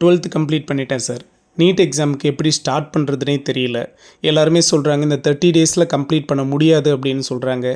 Twelfth complete பண்ணிட்டேன் sir. NEET எக்ஸாமுக்கு எப்படி ஸ்டார்ட் பண்ணுறதுனே தெரியல. எல்லாருமே சொல்கிறாங்க இந்த தேர்ட்டி டேஸில் கம்ப்ளீட் பண்ண முடியாது அப்படின்னு சொல்கிறாங்க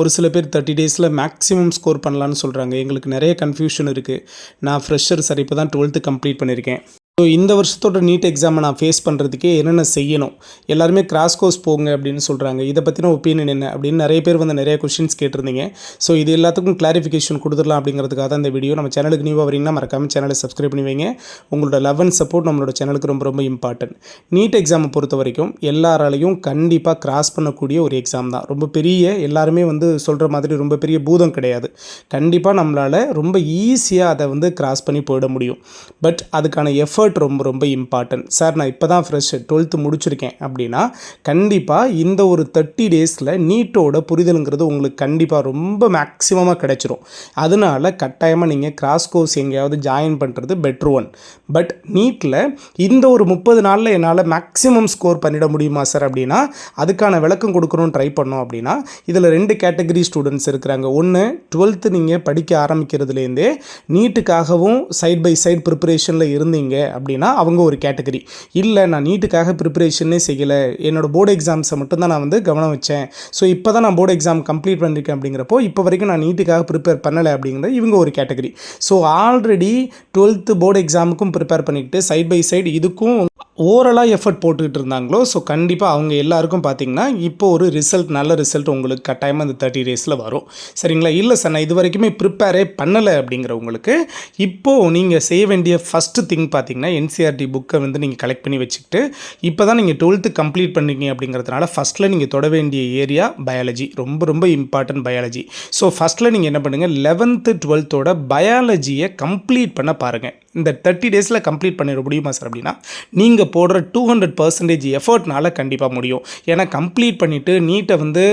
ஒரு சில பேர் தேர்ட்டி டேஸில் மேக்ஸிமம் ஸ்கோர் பண்ணலான்னு சொல்கிறாங்க எங்களுக்கு நிறைய கன்ஃபியூஷன் இருக்குது நான் ஃப்ரெஷர் சார் இப்போ தான் டுவெல்த்து கம்ப்ளீட் பண்ணியிருக்கேன் ஸோ இந்த வருஷத்தோட நீட் எக்ஸாமை நான் ஃபேஸ் பண்ணுறதுக்கே என்னென்ன செய்யணும்? எல்லாருமே கிராஸ் கோர்ஸ் போங்க அப்படின்னு சொல்கிறாங்க இதை பற்றின ஒப்பீனியன் என்ன? அப்படின்னு நிறைய பேர் வந்து நிறைய கொஷின்ஸ் கேட்டிருந்தீங்க. ஸோ இது எல்லாத்துக்கும் கிளாரிஃபிகேஷன் கொடுத்துடலாம் அப்படிங்கிறதுக்காக தான் இந்த வீடியோ நம்ம சேனலுக்கு நியூவாக வரீங்கன்னா மறக்காம சேனலை சப்ஸ்கிரைப் பண்ணி வைங்க. உங்களோட லவ் அண்ட் சப்போர்ட் நம்மளோட சேனலுக்கு ரொம்ப ரொம்ப இம்பார்ட்டன்ட் நீட் எக்ஸாமை பொறுத்த வரைக்கும் எல்லாராலையும் கண்டிப்பாக கிராஸ் பண்ணக்கூடிய ஒரு எக்ஸாம் தான். ரொம்ப பெரிய எல்லாருமே வந்து சொல்கிற மாதிரி ரொம்ப பெரிய பூதம் கிடையாது. கண்டிப்பாக நம்மளால் ரொம்ப ஈஸியாக அதை வந்து கிராஸ் பண்ணி போயிட முடியும். பட் அதுக்கான எஃபர்ட் ரொம்ப ரொம்ப இம்பார்ட்டன்ட் சார் நான் இப்போ தான் ஃப்ரெஷ் டுவெல்த்து முடிச்சிருக்கேன் அப்படின்னா கண்டிப்பாக இந்த ஒரு தேர்ட்டி டேஸில் நீட்டோட புரிதலுங்கிறது உங்களுக்கு கண்டிப்பாக ரொம்ப மேக்ஸிமமாக கிடைச்சிரும். அதனால கட்டாயமாக நீங்கள் கிராஸ் கோர்ஸ் எங்கேயாவது ஜாயின் பண்ணுறது பெட்ரு ஒன் பட் நீட்டில் இந்த ஒரு முப்பது நாளில் என்னால் மேக்ஸிமம் ஸ்கோர் பண்ணிட முடியுமா சார் அப்படின்னா அதுக்கான விளக்கம் கொடுக்கணும்னு ட்ரை பண்ணோம் அப்படின்னா இதில் ரெண்டு கேட்டகரி ஸ்டூடெண்ட்ஸ் இருக்கிறாங்க. ஒன்று டுவெல்த்து நீங்கள் படிக்க ஆரம்பிக்கிறதுலேருந்தே நீட்டுக்காகவும் சைட் பை சைட் ப்ரிப்பரேஷனில் இருந்தீங்க அப்படின்னா அவங்க ஒரு கேட்டகரி. இல்லை நான் நீட்டுக்காக ப்ரிப்பரேஷனே செய்யலை. என்னோடய போர்டு எக்ஸாம்ஸை மட்டும்தான் நான் வந்து கவனம் வச்சேன். ஸோ இப்போ தான் நான் போர்டு எக்ஸாம் கம்ப்ளீட் பண்ணியிருக்கேன் அப்படிங்கிறப்போ இப்போ வரைக்கும் நான் நீட்டுக்காக ப்ரிப்பேர் பண்ணலை அப்படிங்கிற இவங்க ஒரு category. So already twelfth board எக்ஸாமுக்கும் ப்ரிப்பேர் பண்ணிக்கிட்டு சைட் பை சைடு இதுக்கும் ஓவரலாக எஃபர்ட் போட்டுக்கிட்டு இருந்தாங்களோ ஸோ கண்டிப்பாக அவங்க எல்லாருக்கும் பார்த்தீங்கன்னா இப்போ ஒரு ரிசல்ட் நல்ல ரிசல்ட் உங்களுக்கு கட்டாயமாக அந்த தேர்ட்டி டேஸில் வரும். சரிங்களா? இல்லை சார் நான் இது வரைக்குமே ப்ரிப்பேரே பண்ணலை அப்படிங்கிறவங்களுக்கு இப்போது நீங்கள் செய்ய வேண்டிய ஃபஸ்ட்டு திங் பார்த்தீங்கன்னா என்சிஆர்டி புக்கை வந்து நீங்கள் கலெக்ட் பண்ணி வச்சுக்கிட்டு இப்போ தான் நீங்கள் டுவெல்த்து கம்ப்ளீட் பண்ணிங்க அப்படிங்கிறதுனால ஃபஸ்ட்டில் நீங்கள் தொட வேண்டிய ஏரியா பயாலஜி ரொம்ப ரொம்ப இம்பார்ட்டன்ட் பயாலஜி ஸோ ஃபஸ்ட்டில் நீங்கள் என்ன பண்ணுங்கள் லெவன்த்து டுவெல்த்தோட பயாலஜியை கம்ப்ளீட் பண்ண பாருங்கள் இந்த தேர்ட்டி டேஸில் கம்ப்ளீட் பண்ணிட முடியுமா சார் அப்படின்னா நீங்கள் போடுற டூ ஹண்ட்ரட் பர்சன்டேஜ் எஃபர்ட்னால கண்டிப்பாக முடியும். ஏன்னா கம்ப்ளீட் பண்ணிவிட்டு நீட்டை வந்து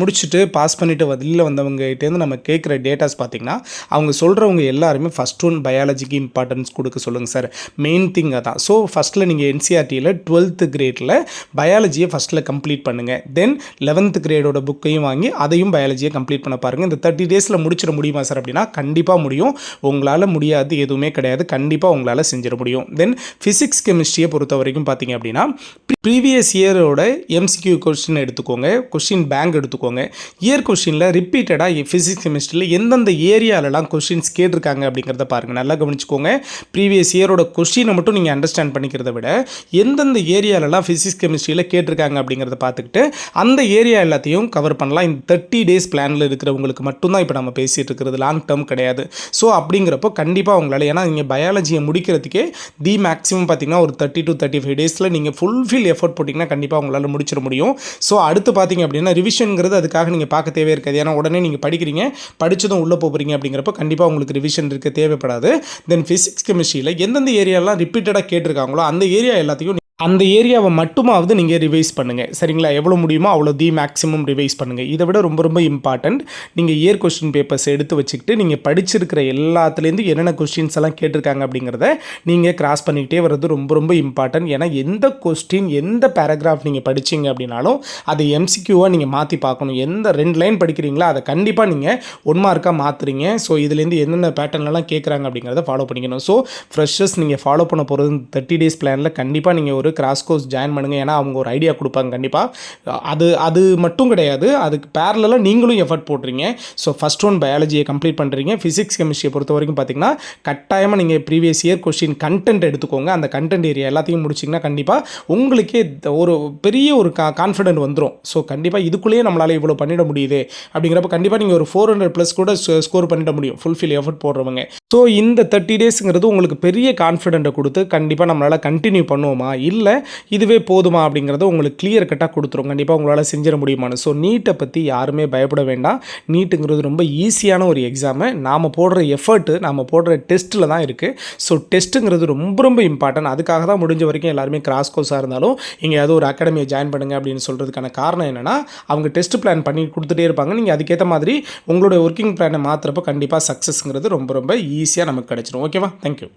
முடிச்சுட்டு பாஸ் பண்ணிவிட்டு வெளியில் வந்தவங்ககிட்டேருந்து நம்ம கேட்குற டேட்டாஸ் பார்த்திங்கன்னா அவங்க சொல்கிறவங்க எல்லாருமே ஃபஸ்ட் ஒன் பயாலஜிக்கு இம்பார்ட்டன்ஸ் கொடுக்க சொல்லுங்கள் சார் மெயின் திங் அதான். ஸோ ஃபஸ்ட்டில் நீங்கள் என்சிஆர்டியில் டுவெல்த்து கிரேடில் பயாலஜியை ஃபஸ்ட்டில் கம்ப்ளீட் பண்ணுங்கள் தென் லெவன்த்து கிரேடோட புக்கையும் வாங்கி அதையும் பயாலஜியை கம்ப்ளீட் பண்ண பாருங்கள் இந்த தேர்ட்டி டேஸில் முடிச்சிட முடியுமா சார் அப்படின்னா கண்டிப்பாக முடியும். உங்களால் முடியாது எதுவுமே கிடையாது. கண்டிப்பாக உங்களால் செஞ்சிட முடியும். தென் ஃபிசிக்ஸ் கெமிஸ்ட்ரியை பொறுத்த வரைக்கும் பார்த்தீங்க அப்படின்னா ப்ரீவியஸ் இயரோட எம்சிக்யூ கொஸ்டின் எடுத்துக்கோங்க. கொஸ்டின் பேங்க் எடுத்துக்கோங்க. இயர் கொஸ்டினில் ரிப்பீட்டடாக ஃபிசிக்ஸ் கெமிஸ்ட்ரியில் எந்தெந்த ஏரியாலலாம் கொஸ்டின்ஸ் கேட்டிருக்காங்க அப்படிங்கிறத பாருங்கள் நல்லா கவனிச்சுக்கோங்க. ப்ரீவியஸ் இயரோட கொஸ்டினை மட்டும் நீங்கள் அண்டர்ஸ்டாண்ட் பண்ணிக்கிறத விட எந்தெந்த ஏரியாலலாம் ஃபிசிக்ஸ் கெமிஸ்ட்ரியில் கேட்டிருக்காங்க அப்படிங்கிறத பார்த்துக்கிட்டு அந்த ஏரியா எல்லாத்தையும் கவர் பண்ணலாம். இந்த தேர்ட்டி டேஸ் பிளானில் இருக்கிறவங்களுக்கு மட்டும்தான் இப்போ நம்ம பேசிகிட்டு இருக்கிறது. லாங் டேர்ம் கிடையாது. ஸோ அப்படிங்கிறப்போ கண்டிப்பாக உங்களால் ஏன்னா நீங்கள் பயாலஜியை முடிக்கிறதுக்கே தி மேக்ஸிமம் பார்த்தீங்கன்னா ஒரு தேர்ட்டி டு தேர்ட்டி ஃபைவ் டேஸில் நீங்கள் ஃபுல்ஃபில் எஃபோர்ட் போட்டிங்கன்னா கண்டிப்பாக உங்களால் முடிச்சிட முடியும். ஸோ அடுத்து பார்த்தீங்க அப்படின்னா ரிவிஷனுங்கிறது அதுக்காக நீங்கள் பார்க்க தேவையே இருக்காது. ஏன்னா உடனே நீங்கள் படிக்கிறீங்க படித்ததும் உள்ளே போகிறீங்க அப்படிங்கிறப்ப கண்டிப்பாக உங்களுக்கு ரிவிஷன் இருக்க தேவைப்படாது. தென் ஃபிசிக்ஸ் கெமிஸ்ட்ரியில் எந்தெந்த ஏரியாலாம் ரிப்பீட்டடாக கேட்டிருக்காங்களோ அந்த ஏரியா எல்லாத்தையும் அந்த ஏரியாவை மட்டுமாவது நீங்கள் ரிவைஸ் பண்ணுங்கள் சரிங்களா? எவ்வளோ முடியுமோ அவ்வளோ தி மேக்ஸிமம் ரிவைஸ் பண்ணுங்கள் இதை விட ரொம்ப ரொம்ப இம்பார்ட்டண்ட் நீங்கள் இயர் கொஸ்டின் பேப்பர்ஸ் எடுத்து வச்சுக்கிட்டு நீங்கள் படிச்சிருக்கிற எல்லாத்துலேருந்து என்னென்ன கொஸ்டின்ஸ் எல்லாம் கேட்டிருக்காங்க அப்படிங்கிறத நீங்கள் கிராஸ் பண்ணிக்கிட்டே வர்றது ரொம்ப ரொம்ப இம்பார்ட்டன்ட் ஏன்னா எந்த கொஸ்டின் எந்த பேராகிராஃப் நீங்கள் படிச்சீங்க அப்படின்னாலும் அதை எம்சிக்யூவாக நீங்கள் மாற்றி பார்க்கணும். எந்த ரெண்டு லைன் படிக்கிறீங்களோ அதை கண்டிப்பாக நீங்கள் ஒன் மார்க்காக மாற்றுறீங்க ஸோ இதுலேருந்து என்னென்ன பேட்டர்ன்லாம் கேட்குறாங்க அப்படிங்கிறத ஃபாலோ பண்ணிக்கணும். ஸோ ஃப்ரெஷர்ஸ் நீங்கள் ஃபாலோ பண்ண போகிறது தேர்ட்டி டேஸ் பிளானில் கண்டிப்பாக நீங்கள் ஒரு கிராஸ் கோர்ஸ் ஜாயின் பண்ணுங்கள் ஏன்னா அவங்க ஒரு ஐடியா கொடுப்பாங்க கண்டிப்பாக அது அது மட்டும் கிடையாது. அதுக்கு பேரலாக நீங்களும் எஃபர்ட் போடுறீங்க. ஸோ ஃபஸ்ட் ஒன் பயாலஜியை கம்ப்ளீட் பண்ணுறீங்க ஃபிசிக்ஸ் கெமிஸ்ட்ரியை பொறுத்த வரைக்கும் பார்த்தீங்கன்னா கட்டாயமாக நீங்கள் ப்ரீவியஸ் இயர் கொஸ்டின் கண்டென்ட் எடுத்துக்கோங்க. அந்த கண்டென்ட் ஏரியா எல்லாத்தையும் முடிச்சிங்கன்னா கண்டிப்பாக உங்களுக்கே த- ஒரு பெரிய ஒரு கா கான்ஃபிடென்ட் வந்துடும் ஸோ கண்டிப்பாக இதுக்குள்ளேயே நம்மளால் இவ்வளோ பண்ணிட முடியுது. அப்படிங்கிறப்ப கண்டிப்பாக நீங்கள் ஒரு ஃபோர் ஹண்ட்ரட் ப்ளஸ் கூட ஸ்கோர் பண்ணிட முடியும். ஃபுல்ஃபில் எஃபர்ட் போடுறவங்க. ஸோ இந்த தேர்ட்டி டேஸுங்கிறது உங்களுக்கு பெரிய கான்ஃபிடென்ட்டை கொடுத்து கண்டிப்பாக நம்மளால் கண்டினியூ பண்ணுவோமா? இல்லை இதுவே போதுமா அப்படிங்கிறத உங்களுக்கு கிளியர் கட்டாக கொடுத்துரும். கண்டிப்பாக உங்களால் செஞ்சிட முடியுமான்னு. ஸோ நீட்டை பற்றி யாருமே பயப்பட வேண்டாம். நீட்டுங்கிறது ரொம்ப ஈஸியான ஒரு எக்ஸாமு நாம் போடுற எஃபர்ட்டு நாம் போடுற டெஸ்ட்டில் தான் இருக்குது ஸோ டெஸ்ட்டுங்கிறது ரொம்ப ரொம்ப இம்பார்ட்டன்ட் அதுக்காக தான் முடிஞ்ச வரைக்கும் எல்லாருமே கிராஸ் கோர்ஸாக இருந்தாலும் எங்கேயாவது ஒரு அகாடமியை ஜாயின் பண்ணுங்க அப்படின்னு சொல்கிறதுக்கான காரணம் என்னென்னா அவங்க டெஸ்ட் பிளான் பண்ணி கொடுத்துட்டே இருப்பாங்க. நீங்கள் அதுக்கேற்ற மாதிரி உங்களோட ஒர்க்கிங் பிளானை மாற்றுறப்போ கண்டிப்பாக சக்ஸஸ்ங்கிறது ரொம்ப ரொம்ப ஈஸியாக நமக்கு கிடச்சிரும். ஓகேவா தேங்க்யூ